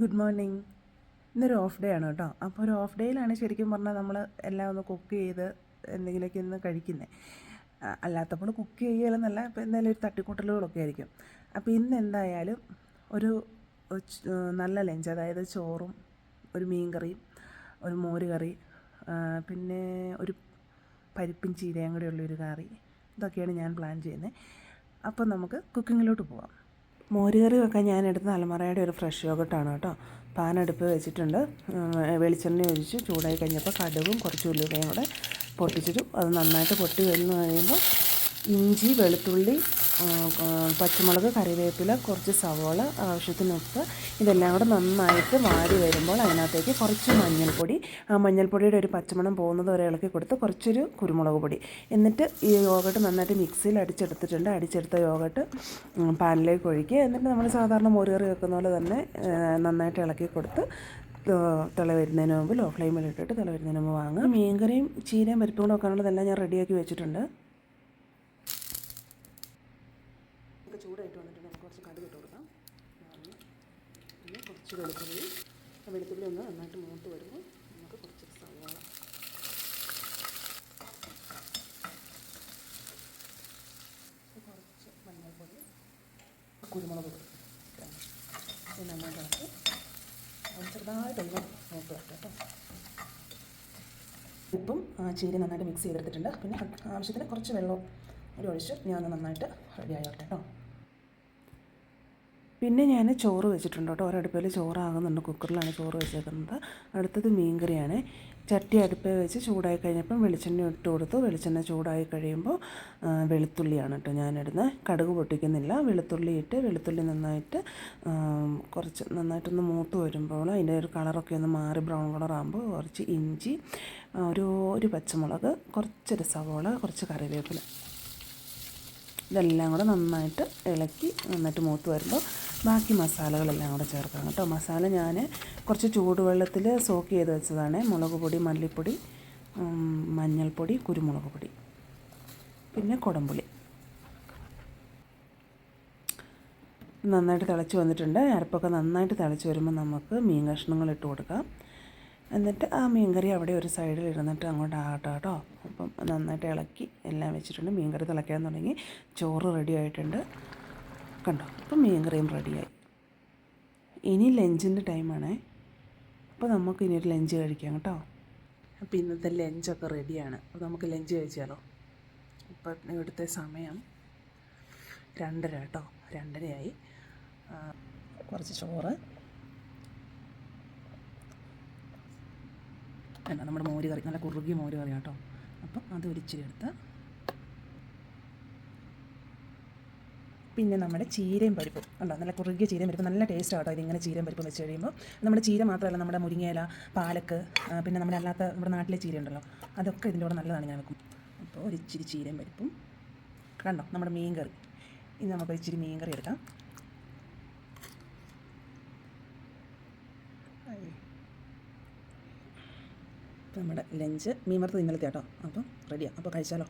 Good morning. ഇന്നൊരു off day ആണ് കേട്ടോ. അപ്പോൾ ഒരു ഓഫ് ഡേയിലാണ് ശരിക്കും പറഞ്ഞാൽ നമ്മൾ എല്ലാം ഒന്ന് കുക്ക് ചെയ്ത് എന്തെങ്കിലുമൊക്കെ ഇന്ന് കഴിക്കുന്നത് അല്ലാത്തപ്പോൾ കുക്ക് ചെയ്യലെന്നല്ല ഇപ്പോൾ എന്തായാലും ഒരു തട്ടിക്കൂട്ടലുകളൊക്കെ ആയിരിക്കും. അപ്പോൾ ഇന്ന് എന്തായാലും ഒരു നല്ല ലഞ്ച് അതായത് ചോറും ഒരു മീൻ കറിയും ഒരു മോര് കറി പിന്നെ ഒരു പരിപ്പും ചീരയും കൂടെ ഉള്ളൊരു കറി ഇതൊക്കെയാണ് ഞാൻ പ്ലാൻ ചെയ്യുന്നത് അപ്പോൾ നമുക്ക് കുക്കിങ്ങിലോട്ട് പോവാം. മോരുകറി വെക്കാൻ ഞാൻ എടുത്ത അലമറയുടെ ഒരു ഫ്രഷ് യോഗട്ടാണ് കേട്ടോ. പാൻ അടുപ്പ് വെച്ചിട്ടുണ്ട്. വെളിച്ചെണ്ണ ഒഴിച്ച് ചൂടായി കഴിഞ്ഞപ്പോൾ കടുവും കുറച്ച് ഉലുവയും കൂടെ പൊട്ടിച്ചിട്ടു. അത് നന്നായിട്ട് പൊട്ടി വരുന്നു കഴിയുമ്പോൾ ഇഞ്ചി വെളുത്തുള്ളി പച്ചമുളക് കറിവേപ്പില കുറച്ച് സവോള ആവശ്യത്തിന് ഉപ്പ് ഇതെല്ലാം കൂടെ നന്നായിട്ട് വാടി വരുമ്പോൾ അതിനകത്തേക്ക് കുറച്ച് മഞ്ഞൾപ്പൊടി. ആ മഞ്ഞൾപ്പൊടിയുടെ ഒരു പച്ചമണം പോകുന്നത് വരെ ഇളക്കി കൊടുത്ത് കുറച്ചൊരു കുരുമുളക് പൊടി. എന്നിട്ട് ഈ യോഗട്ട് നന്നായിട്ട് മിക്സിയിൽ അടിച്ചെടുത്തിട്ടുണ്ട്. അടിച്ചെടുത്ത യോഗട്ട് പാനിലേക്ക് ഒഴിക്കുക. എന്നിട്ട് നമ്മൾ സാധാരണ മോരുകറി വെക്കുന്ന പോലെ തന്നെ നന്നായിട്ട് ഇളക്കി കൊടുത്ത് തിള വരുന്നതിന് മുമ്പ് ലോ ഫ്ലെയിമിൽ ഇട്ടിട്ട് തിള വരുന്നതിന് മുമ്പ് വാങ്ങുക. മീൻകറിയും ചീരയും പരിപ്പും കൂടെ വെക്കാനുള്ളതെല്ലാം ഞാൻ റെഡിയാക്കി വെച്ചിട്ടുണ്ട്. നമുക്ക് ചൂടായിട്ട് വന്നിട്ട് നമുക്ക് കുറച്ച് കടുക് ഇട്ട് കൊടുക്കാം. പിന്നെ കുറച്ച് വെളുത്തുള്ളി. വെളുത്തുള്ളി ഒന്ന് നന്നായിട്ട് മൂത്ത് വരുമ്പോൾ നമുക്ക് കുറച്ച് സവാള. കുറച്ച് മഞ്ഞൾപ്പൊടി കുരുമുളക് പൊടി നന്നായിട്ട് അത് ചെറുതായിട്ടൊന്ന് മൂത്ത് വരട്ടെ കേട്ടോ. ഉപ്പും ചീര നന്നായിട്ട് മിക്സ് ചെയ്തെടുത്തിട്ടുണ്ട്. പിന്നെ ആവശ്യത്തിന് കുറച്ച് വെള്ളം ഒരു ഒഴിച്ച് ഞാൻ നന്നായിട്ട് റെഡി ആയിട്ടെ കേട്ടോ. പിന്നെ ഞാൻ ചോറ് വെച്ചിട്ടുണ്ട് കേട്ടോ. ഒരടുപ്പിൽ ചോറാകുന്നുണ്ട്. കുക്കറിലാണ് ചോറ് വെച്ചേക്കുന്നത്. അടുത്തത് മീൻകറിയാണ്. ചട്ടി അടുപ്പിൽ വെച്ച് ചൂടായി കഴിഞ്ഞപ്പം വെളിച്ചെണ്ണ ഇട്ട് കൊടുത്തു. വെളിച്ചെണ്ണ ചൂടായി കഴിയുമ്പോൾ വെളുത്തുള്ളിയാണ് കേട്ടോ ഞാനിടുന്നത് കടുക് പൊട്ടിക്കുന്നില്ല. വെളുത്തുള്ളി ഇട്ട് വെളുത്തുള്ളി നന്നായിട്ട് കുറച്ച് നന്നായിട്ടൊന്ന് മൂത്ത് വരുമ്പോൾ അതിന്റെ ഒരു കളറൊക്കെ ഒന്ന് മാറി ബ്രൗൺ കളറാകുമ്പോൾ കുറച്ച് ഇഞ്ചി ഒരു ഒരു പച്ചമുളക് കുറച്ചൊരു സവോള കുറച്ച് കറിവേപ്പില. ഇതെല്ലാം കൂടെ നന്നായിട്ട് ഇളക്കി നന്നായിട്ട് മൂത്ത് വരുമ്പോൾ ബാക്കി മസാലകളെല്ലാം കൂടെ ചേർക്കാം കേട്ടോ. മസാല ഞാൻ കുറച്ച് ചൂടുവെള്ളത്തിൽ സോക്ക് ചെയ്ത് വെച്ചതാണ്. മുളക് പൊടി മല്ലിപ്പൊടി മഞ്ഞൾപ്പൊടി കുരുമുളക് പൊടി പിന്നെ കുടംപുളി. നന്നായിട്ട് തിളച്ച് വന്നിട്ടുണ്ട്. അരപ്പൊക്കെ നന്നായിട്ട് തിളച്ച് വരുമ്പോൾ നമുക്ക് മീൻ കഷ്ണങ്ങൾ ഇട്ട് കൊടുക്കാം. എന്നിട്ട് ആ മീൻകറി അവിടെ ഒരു സൈഡിൽ ഇരുന്നിട്ട് അങ്ങോട്ട് ആകട്ടെ കേട്ടോ. അപ്പം നന്നായിട്ട് ഇളക്കി എല്ലാം വെച്ചിട്ടുണ്ട്. മീൻ കറി തിളയ്ക്കാൻ തുടങ്ങി. ചോറ് റെഡി ആയിട്ടുണ്ട്. കണ്ടോ? അപ്പം മീൻകറിയും റെഡിയായി ഇനി ലഞ്ചിന്റെ ടൈമാണേ അപ്പോൾ നമുക്ക് ഇനി ഒരു ലഞ്ച് കഴിക്കാം കേട്ടോ. അപ്പോൾ ഇന്നത്തെ ലഞ്ചൊക്കെ റെഡിയാണ് അപ്പോൾ നമുക്ക് ലഞ്ച് കഴിച്ചാലോ? ഇപ്പം ഇവിടുത്തെ സമയം രണ്ടര കേട്ടോ. രണ്ടരയായി. കുറച്ച് ചോറ്. അല്ല നമ്മുടെ മോര് കറി നല്ല കുറുകിയ മോര് കറി കേട്ടോ. അപ്പം അത് ഒരിച്ചിരി എടുത്ത് പിന്നെ നമ്മുടെ ചീരയും പരിപ്പും. ഉണ്ടോ നല്ല കുറുകിയ ചീരയും പരിപ്പ്. നല്ല ടേസ്റ്റ് ആട്ടോ ഇതിങ്ങനെ ചീരയും പരിപ്പും വെച്ച് കഴിയുമ്പോൾ നമ്മുടെ ചീര മാത്രമല്ല നമ്മുടെ മുരിങ്ങയില പാലക്ക് പിന്നെ നമ്മുടെ അല്ലാത്ത നമ്മുടെ നാട്ടിലെ ചീര ഉണ്ടല്ലോ. അതൊക്കെ ഇതിന്റെ കൂടെ നല്ലതാണ് ഞാൻ വെക്കും. അപ്പോൾ ഒരിച്ചിരി ചീരയും പരിപ്പും. കണ്ടോ? നമ്മുടെ മീൻ കറി. ഇനി നമുക്ക് ഇച്ചിരി മീൻ കറി എടുക്കാം. നമ്മുടെ ലഞ്ച് മീൻ വറുത്തത് ഇന്നലത്തെ കേട്ടോ അപ്പം റെഡിയാണ് അപ്പോൾ കഴിച്ചാലോ?